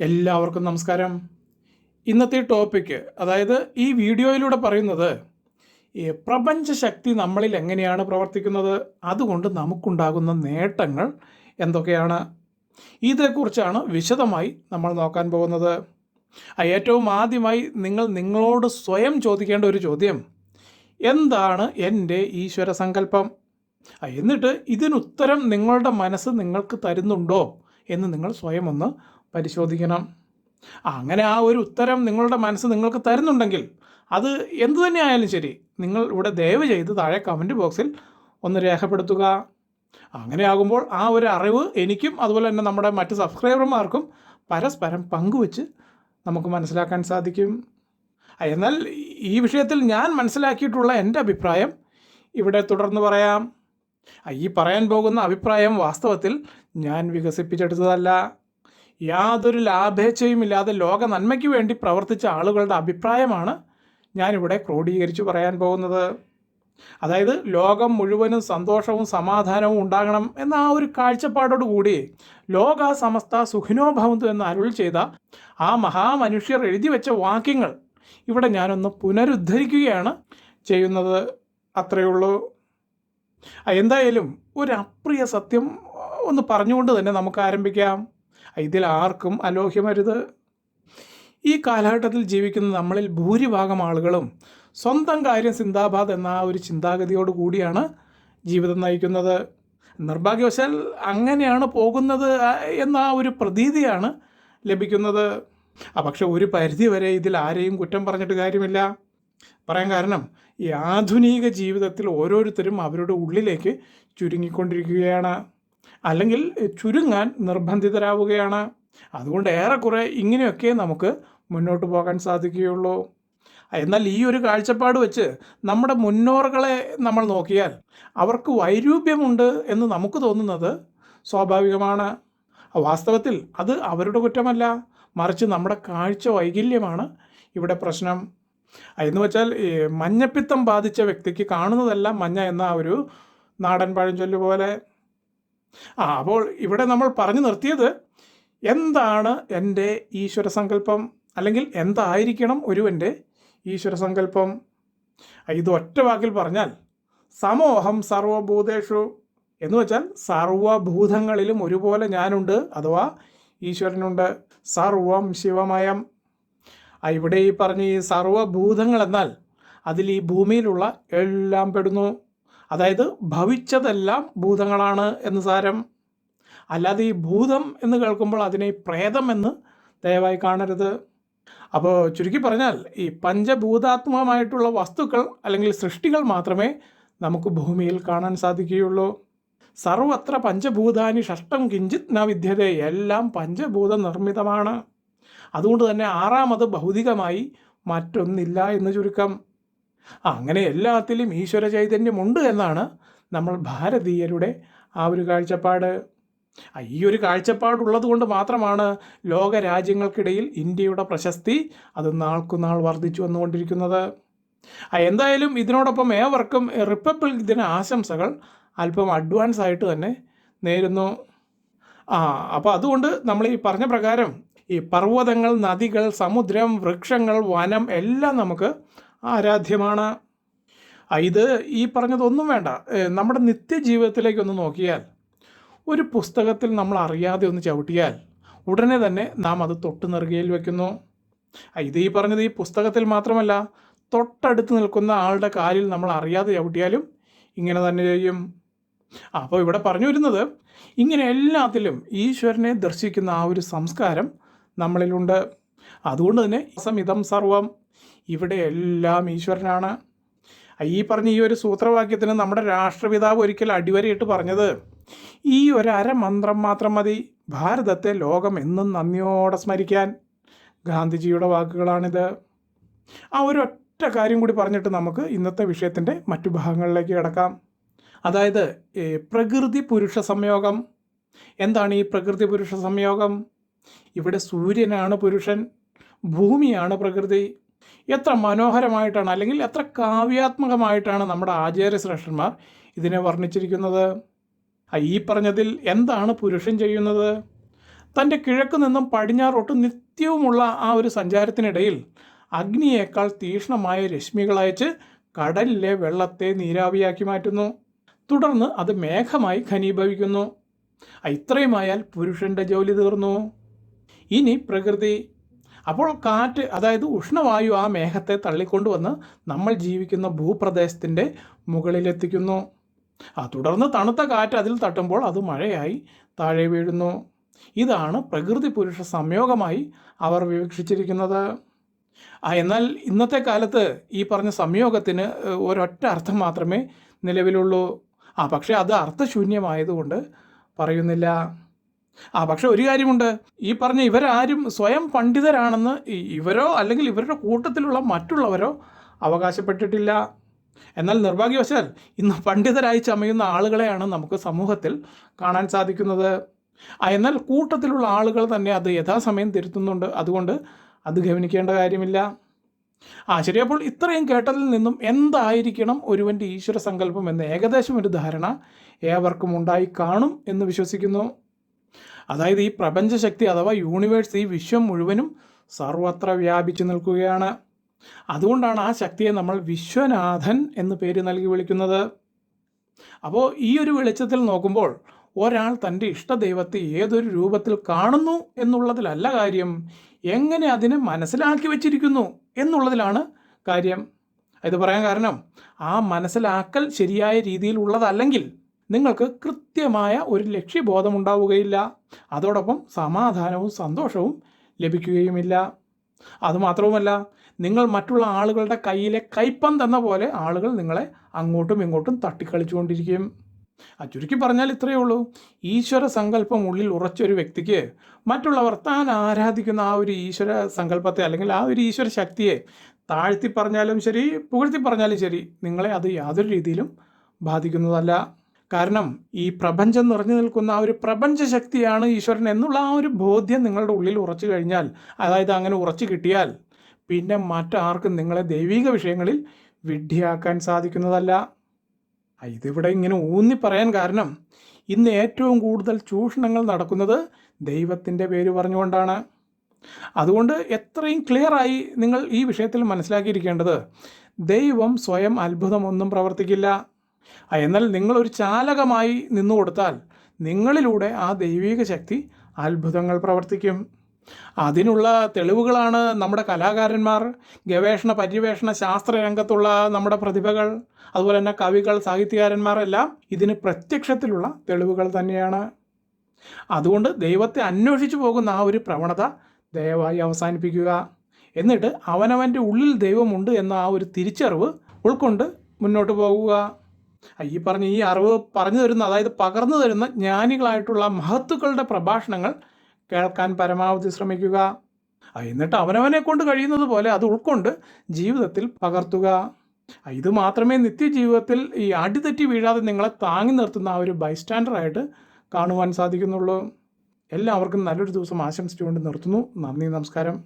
എല്ലാവർക്കും നമസ്കാരം. ഇന്നത്തെ ടോപ്പിക്ക് അതായത് ഈ വീഡിയോയിലൂടെ പറയുന്നത് പ്രപഞ്ച ശക്തി നമ്മളിൽ എങ്ങനെയാണ് പ്രവർത്തിക്കുന്നത്? അതുകൊണ്ട് നമുക്കുണ്ടാകുന്ന നേട്ടങ്ങൾ എന്തൊക്കെയാണ്? ഇതേക്കുറിച്ചാണ് വിശദമായി നമ്മൾ നോക്കാൻ പോകുന്നത്. ഏറ്റവും ആദ്യമായി നിങ്ങൾ നിങ്ങളോട് സ്വയം ചോദിക്കേണ്ട ഒരു ചോദ്യം എന്താണ് എന്റെ ഈശ്വര സങ്കല്പം? എന്നിട്ട് ഇതിനുത്തരം നിങ്ങളുടെ മനസ്സ് നിങ്ങൾക്ക് തരുന്നുണ്ടോ എന്ന് നിങ്ങൾ സ്വയം ഒന്ന് പരിശോധിക്കണം. അങ്ങനെ ആ ഒരു ഉത്തരം നിങ്ങളുടെ മനസ്സ് നിങ്ങൾക്ക് തരുന്നുണ്ടെങ്കിൽ അത് എന്തു തന്നെ ആയാലും ശരി നിങ്ങൾ ഇവിടെ ദയവ് ചെയ്ത് താഴെ കമന്റ് ബോക്സിൽ ഒന്ന് രേഖപ്പെടുത്തുക. അങ്ങനെ ആകുമ്പോൾ ആ ഒരു അറിവ് എനിക്കും അതുപോലെ തന്നെ നമ്മുടെ മറ്റ് സബ്സ്ക്രൈബർമാർക്കും പരസ്പരം പങ്കുവച്ച് നമുക്ക് മനസ്സിലാക്കാൻ സാധിക്കും. എന്നാൽ ഈ വിഷയത്തിൽ ഞാൻ മനസ്സിലാക്കിയിട്ടുള്ള എന്റെ അഭിപ്രായം ഇവിടെ തുടർന്ന് പറയാം. ഈ പറയാൻ പോകുന്ന അഭിപ്രായം വാസ്തവത്തിൽ ഞാൻ വികസിപ്പിച്ചെടുത്തതല്ല. യാതൊരു ലാഭേച്ഛയും ഇല്ലാതെ ലോക നന്മയ്ക്ക് വേണ്ടി പ്രവർത്തിച്ച ആളുകളുടെ അഭിപ്രായമാണ് ഞാനിവിടെ ക്രോഡീകരിച്ച് പറയാൻ പോകുന്നത്. അതായത് ലോകം മുഴുവനും സന്തോഷവും സമാധാനവും ഉണ്ടാകണം എന്ന ആ ഒരു കാഴ്ചപ്പാടോട് കൂടി ലോക സമസ്ത സുഖിനോ ഭവന്തു എന്ന് അരുൾ ചെയ്ത ആ മഹാമനുഷ്യർ എഴുതി വെച്ച വാക്യങ്ങൾ ഇവിടെ ഞാനൊന്ന് പുനരുദ്ധരിക്കുകയാണ് ചെയ്യുന്നത്. അത്രയേ ഉള്ളൂ. എന്തായാലും ഒരു അപ്രിയ സത്യം ഒന്ന് പറഞ്ഞുകൊണ്ട് തന്നെ നമുക്ക് ആരംഭിക്കാം. ഇതിൽ ആർക്കും അലോഹ്യമരുത്. ഈ കാലഘട്ടത്തിൽ ജീവിക്കുന്ന നമ്മളിൽ ഭൂരിഭാഗം ആളുകളും സ്വന്തം കാര്യം സിന്ദാബാദ് എന്ന ഒരു ചിന്താഗതിയോട് കൂടിയാണ് ജീവിതം നയിക്കുന്നത്. നിർഭാഗ്യവശാൽ അങ്ങനെയാണ് പോകുന്നത് എന്ന ഒരു പ്രതീതിയാണ് ലഭിക്കുന്നത്. പക്ഷെ ഒരു പരിധി വരെ ഇതിൽ ആരെയും കുറ്റം പറഞ്ഞിട്ട് കാര്യമില്ല. പറയാൻ കാരണം ഈ ആധുനിക ജീവിതത്തിൽ ഓരോരുത്തരും അവരുടെ ഉള്ളിലേക്ക് ചുരുങ്ങിക്കൊണ്ടിരിക്കുകയാണ്. അല്ലെങ്കിൽ ചുരുങ്ങാൻ നിർബന്ധിതരാവുകയാണ്. അതുകൊണ്ട് ഏറെക്കുറെ ഇങ്ങനെയൊക്കെ നമുക്ക് മുന്നോട്ട് പോകാൻ സാധിക്കുകയുള്ളൂ. എന്നാൽ ഈ ഒരു കാഴ്ചപ്പാട് വെച്ച് നമ്മുടെ മുന്നോറുകളെ നമ്മൾ നോക്കിയാൽ അവർക്ക് വൈരൂപ്യമുണ്ട് എന്ന് നമുക്ക് തോന്നുന്നത് സ്വാഭാവികമാണ്. വാസ്തവത്തിൽ അത് അവരുടെ കുറ്റമല്ല. മറിച്ച് നമ്മുടെ കാഴ്ച വൈകല്യമാണ് ഇവിടെ പ്രശ്നം. എന്ന് വെച്ചാൽ മഞ്ഞപ്പിത്തം ബാധിച്ച വ്യക്തിക്ക് കാണുന്നതല്ല മഞ്ഞ എന്ന ഒരു നാടൻ പഴഞ്ചൊല്ല് പോലെ. ആ അപ്പോൾ ഇവിടെ നമ്മൾ പറഞ്ഞു നിർത്തിയത് എന്താണ് എന്റെ ഈശ്വര സങ്കല്പം അല്ലെങ്കിൽ എന്തായിരിക്കണം ഒരുവന്റെ ഈശ്വര സങ്കല്പം ഇത് ഒറ്റ വാക്കിൽ പറഞ്ഞാൽ സമോഹം സർവഭൂതേഷു എന്ന് വെച്ചാൽ സർവഭൂതങ്ങളിലും ഒരുപോലെ ഞാനുണ്ട് അഥവാ ഈശ്വരനുണ്ട്. സർവം ശിവമയം. ഇവിടെ ഈ പറഞ്ഞ ഈ സർവഭൂതങ്ങൾ എന്നാൽ അതിൽ ഈ ഭൂമിയിലുള്ള എല്ലാം പെടുന്നു. അതായത് ഭവിച്ചതെല്ലാം ഭൂതങ്ങളാണ് എന്ന് സാരം. അല്ലാതെ ഈ ഭൂതം എന്ന് കേൾക്കുമ്പോൾ അതിനെ പ്രേതം എന്ന് ദയവായി കാണരുത്. അപ്പോൾ ചുരുക്കി പറഞ്ഞാൽ ഈ പഞ്ചഭൂതാത്മകമായിട്ടുള്ള വസ്തുക്കൾ അല്ലെങ്കിൽ സൃഷ്ടികൾ മാത്രമേ നമുക്ക് ഭൂമിയിൽ കാണാൻ സാധിക്കുകയുള്ളൂ. സർവത്ര പഞ്ചഭൂതാനി ഷഷ്ടം കിഞ്ചിത് ന വിദ്യതേ എല്ലാം പഞ്ചഭൂത നിർമ്മിതമാണ്. അതുകൊണ്ട് തന്നെ ആറാമത് ഭൗതികമായി മറ്റൊന്നില്ല എന്ന് ചുരുക്കം. അങ്ങനെ എല്ലാത്തിലും ഈശ്വര ചൈതന്യമുണ്ട് എന്നാണ് നമ്മൾ ഭാരതീയരുടെ ആ ഒരു കാഴ്ചപ്പാട്. ഈ ഒരു കാഴ്ചപ്പാടുള്ളത് കൊണ്ട് മാത്രമാണ് ലോക രാജ്യങ്ങൾക്കിടയിൽ ഇന്ത്യയുടെ പ്രശസ്തി അത് നാൾക്കുനാൾ വർദ്ധിച്ചു വന്നുകൊണ്ടിരിക്കുന്നത്. എന്തായാലും ഇതിനോടൊപ്പം ഏവർക്കും റിപ്പബ്ലിക് ദിന ആശംസകൾ അല്പം അഡ്വാൻസ് ആയിട്ട് തന്നെ നേരുന്നു. ആ അപ്പോൾ അതുകൊണ്ട് നമ്മൾ ഈ പറഞ്ഞ പ്രകാരം ഈ പർവതങ്ങൾ നദികൾ സമുദ്രം വൃക്ഷങ്ങൾ വനം എല്ലാം നമുക്ക് ആരാധ്യമാണ്. ഇത് ഈ പറഞ്ഞതൊന്നും വേണ്ട. നമ്മുടെ നിത്യജീവിതത്തിലേക്ക് ഒന്ന് നോക്കിയാൽ ഒരു പുസ്തകത്തിൽ നമ്മൾ അറിയാതെ ഒന്ന് ചവിട്ടിയാൽ ഉടനെ തന്നെ നാം അത് തൊട്ട് നെറുകയിൽ വയ്ക്കുന്നു ഇത് ഈ പറഞ്ഞത് ഈ പുസ്തകത്തിൽ മാത്രമല്ല തൊട്ടടുത്ത് നിൽക്കുന്ന ആളുടെ കാലിൽ നമ്മൾ അറിയാതെ ചവിട്ടിയാലും ഇങ്ങനെ തന്നെ ചെയ്യും. അപ്പോൾ ഇവിടെ പറഞ്ഞു വരുന്നത് ഇങ്ങനെ എല്ലാത്തിലും ഈശ്വരനെ ദർശിക്കുന്ന ആ ഒരു സംസ്കാരം നമ്മളിലുണ്ട്. അതുകൊണ്ട് തന്നെ സമിതം സർവം ഇവിടെ എല്ലാം ഈശ്വരനാണ്. ഈ പറഞ്ഞ ഈ ഒരു സൂത്രവാക്യത്തിന് നമ്മുടെ രാഷ്ട്രപിതാവ് ഒരിക്കൽ അടിവരയിട്ട് പറഞ്ഞത് ഈ ഒരു അരമന്ത്രം മാത്രം മതി. ഭാരതത്തെ ലോകം എന്നും നന്ദിയോടെ സ്മരിക്കാൻ. ഗാന്ധിജിയുടെ വാക്കുകളാണിത്. ആ ഒരു ഒറ്റ കാര്യം കൂടി പറഞ്ഞിട്ട് നമുക്ക് ഇന്നത്തെ വിഷയത്തിന്റെ മറ്റു ഭാഗങ്ങളിലേക്ക് കിടക്കാം. അതായത് പ്രകൃതി പുരുഷ സംയോഗം. എന്താണ് ഈ പ്രകൃതി പുരുഷ സംയോഗം? ഇവിടെ സൂര്യനാണ് പുരുഷൻ ഭൂമിയാണ് പ്രകൃതി. എത്ര മനോഹരമായിട്ടാണ് അല്ലെങ്കിൽ എത്ര കാവ്യാത്മകമായിട്ടാണ് നമ്മുടെ ആചാര്യശ്രേഷ്ഠന്മാർ ഇതിനെ വർണിച്ചിരിക്കുന്നത്? ഈ പറഞ്ഞതിൽ എന്താണ് പുരുഷൻ ചെയ്യുന്നത്? തന്റെ കിഴക്ക് നിന്നും പടിഞ്ഞാറോട്ട് നിത്യവുമുള്ള ആ ഒരു സഞ്ചാരത്തിനിടയിൽ അഗ്നിയേക്കാൾ തീക്ഷ്ണമായ രശ്മികളയച്ച് കടലിലെ വെള്ളത്തെ നീരാവിയാക്കി മാറ്റുന്നു. തുടർന്ന് അത് മേഘമായി ഘനീഭവിക്കുന്നു. ആ, ഇത്രയുമായാൽ പുരുഷന്റെ ജോലി തീർന്നു. ഇനി പ്രകൃതി അപ്പോൾ കാറ്റ് അതായത് ഉഷ്ണവായു ആ മേഘത്തെ തള്ളിക്കൊണ്ടുവന്ന് നമ്മൾ ജീവിക്കുന്ന ഭൂപ്രദേശത്തിന്റെ മുകളിലെത്തിക്കുന്നു. ആ തുടർന്ന് തണുത്ത കാറ്റ് അതിൽ തട്ടുമ്പോൾ അത് മഴയായി താഴെ വീഴുന്നു. ഇതാണ് പ്രകൃതി പുരുഷ സംയോഗമായി അവർ വിവക്ഷിച്ചിരിക്കുന്നത്. എന്നാൽ ഇന്നത്തെ കാലത്ത് ഈ പറഞ്ഞ സംയോഗത്തിന് ഒരൊറ്റ അർത്ഥം മാത്രമേ നിലവിലുള്ളൂ. ആ പക്ഷേ അത് അർത്ഥശൂന്യമായതുകൊണ്ട് പറയുന്നില്ല. ആ പക്ഷെ ഒരു കാര്യമുണ്ട്. ഈ പറഞ്ഞ ഇവരാരും സ്വയം പണ്ഡിതരാണെന്ന് ഇവരോ അല്ലെങ്കിൽ ഇവരുടെ കൂട്ടത്തിലുള്ള മറ്റുള്ളവരോ അവകാശപ്പെട്ടിട്ടില്ല. എന്നാൽ നിർഭാഗ്യവശാൽ ഇന്ന് പണ്ഡിതരായി ചമയുന്ന ആളുകളെയാണ് നമുക്ക് സമൂഹത്തിൽ കാണാൻ സാധിക്കുന്നത്. എന്നാൽ കൂട്ടത്തിലുള്ള ആളുകൾ തന്നെ അത് യഥാസമയം തിരുത്തുന്നുണ്ട്. അതുകൊണ്ട് അത് ഗവനിക്കേണ്ട കാര്യമില്ല. ആ ശരി അപ്പോൾ ഇത്രയും കേട്ടതിൽ നിന്നും എന്തായിരിക്കണം ഒരുവന്റെ ഈശ്വര സങ്കല്പം എന്ന ഏകദേശം ഒരു ധാരണ ഏവർക്കും ഉണ്ടായി കാണും എന്ന് വിശ്വസിക്കുന്നു. അതായത് ഈ പ്രപഞ്ചശക്തി അഥവാ യൂണിവേഴ്സ് ഈ വിശ്വം മുഴുവനും സർവത്ര വ്യാപിച്ചു നിൽക്കുകയാണ്. അതുകൊണ്ടാണ് ആ ശക്തിയെ നമ്മൾ വിശ്വനാഥൻ എന്ന് പേര് നൽകി വിളിക്കുന്നത്. അപ്പോൾ ഈ ഒരു വെളിച്ചത്തിൽ നോക്കുമ്പോൾ ഒരാൾ തന്റെ ഇഷ്ടദൈവത്തെ ഏതൊരു രൂപത്തിൽ കാണുന്നു എന്നുള്ളതിലല്ല കാര്യം. എങ്ങനെ അതിനെ മനസ്സിലാക്കി വച്ചിരിക്കുന്നു എന്നുള്ളതിലാണ് കാര്യം. ഇത് പറയാൻ കാരണം ആ മനസ്സിലാക്കൽ ശരിയായ രീതിയിലുള്ളതല്ലെങ്കിൽ നിങ്ങൾക്ക് കൃത്യമായ ഒരു ലക്ഷ്യബോധമുണ്ടാവുകയില്ല. അതോടൊപ്പം സമാധാനവും സന്തോഷവും ലഭിക്കുകയുമില്ല. അതുമാത്രവുമല്ല നിങ്ങൾ മറ്റുള്ള ആളുകളുടെ കയ്യിലെ കൈപ്പന്ത് എന്ന പോലെ ആളുകൾ നിങ്ങളെ അങ്ങോട്ടും ഇങ്ങോട്ടും തട്ടിക്കളിച്ചുകൊണ്ടിരിക്കും. ചുരുക്കി പറഞ്ഞാൽ ഇത്രയേ ഉള്ളൂ. ഈശ്വര സങ്കല്പം ഉള്ളിൽ ഉറച്ചൊരു വ്യക്തിക്ക് മറ്റുള്ളവർ താൻ ആരാധിക്കുന്ന ആ ഒരു ഈശ്വര സങ്കല്പത്തെ അല്ലെങ്കിൽ ആ ഒരു ഈശ്വര ശക്തിയെ താഴ്ത്തി പറഞ്ഞാലും ശരി പുകഴ്ത്തി പറഞ്ഞാലും ശരി നിങ്ങളെ അത് യാതൊരു രീതിയിലും ബാധിക്കുന്നതല്ല. കാരണം ഈ പ്രപഞ്ചം നിറഞ്ഞു നിൽക്കുന്ന ആ ഒരു പ്രപഞ്ച ശക്തിയാണ് ഈശ്വരൻ എന്നുള്ള ആ ഒരു ബോധ്യം നിങ്ങളുടെ ഉള്ളിൽ ഉറച്ചു കഴിഞ്ഞാൽ അതായത് അങ്ങനെ ഉറച്ചു കിട്ടിയാൽ പിന്നെ മറ്റാർക്കും നിങ്ങളെ ദൈവിക വിഷയങ്ങളിൽ വിഡ്ഢിയാക്കാൻ സാധിക്കുന്നതല്ല. ഇതിവിടെ ഇങ്ങനെ ഊന്നി പറയാൻ കാരണം ഇന്ന് ഏറ്റവും കൂടുതൽ ചൂഷണങ്ങൾ നടക്കുന്നത് ദൈവത്തിന്റെ പേര് പറഞ്ഞുകൊണ്ടാണ്. അതുകൊണ്ട് എത്രയും ക്ലിയറായി നിങ്ങൾ ഈ വിഷയത്തിൽ മനസ്സിലാക്കിയിരിക്കേണ്ടത് ദൈവം സ്വയം അത്ഭുതമൊന്നും പ്രവർത്തിക്കില്ല. എന്നാൽ നിങ്ങളൊരു ചാലകമായി നിന്നു കൊടുത്താൽ നിങ്ങളിലൂടെ ആ ദൈവിക ശക്തി അത്ഭുതങ്ങൾ പ്രവർത്തിക്കും. അതിനുള്ള തെളിവുകളാണ് നമ്മുടെ കലാകാരന്മാർ ഗവേഷണ പര്യവേഷണ ശാസ്ത്ര രംഗത്തുള്ള നമ്മുടെ പ്രതിഭകൾ അതുപോലെ തന്നെ കവികൾ സാഹിത്യകാരന്മാർ എല്ലാം ഇതിന് പ്രത്യക്ഷത്തിലുള്ള തെളിവുകൾ തന്നെയാണ്. അതുകൊണ്ട് ദൈവത്തെ അന്വേഷിച്ചു പോകുന്ന ആ ഒരു പ്രവണത ദയവായി അവസാനിപ്പിക്കുക. എന്നിട്ട് അവനവന്റെ ഉള്ളിൽ ദൈവമുണ്ട് എന്ന ആ ഒരു തിരിച്ചറിവ് ഉൾക്കൊണ്ട് മുന്നോട്ട് പോകുക. ഈ പറഞ്ഞ ഈ അറിവ് പറഞ്ഞു തരുന്ന അതായത് പകർന്നു തരുന്ന ജ്ഞാനികളായിട്ടുള്ള മഹത്തുക്കളുടെ പ്രഭാഷണങ്ങൾ കേൾക്കാൻ പരമാവധി ശ്രമിക്കുക. എന്നിട്ട് അവനവനെ കൊണ്ട് കഴിയുന്നത് പോലെ അത് ഉൾക്കൊണ്ട് ജീവിതത്തിൽ പകർത്തുക. ഇത് മാത്രമേ നിത്യജീവിതത്തിൽ ഈ അടിതെറ്റി വീഴാതെ നിങ്ങളെ താങ്ങി നിർത്തുന്ന ആ ഒരു ബൈസ്റ്റാൻഡറായിട്ട് കാണുവാൻ സാധിക്കുന്നുള്ളൂ. എല്ലാവർക്കും നല്ലൊരു ദിവസം ആശംസിച്ചുകൊണ്ട് നിർത്തുന്നു. നന്ദി നമസ്കാരം.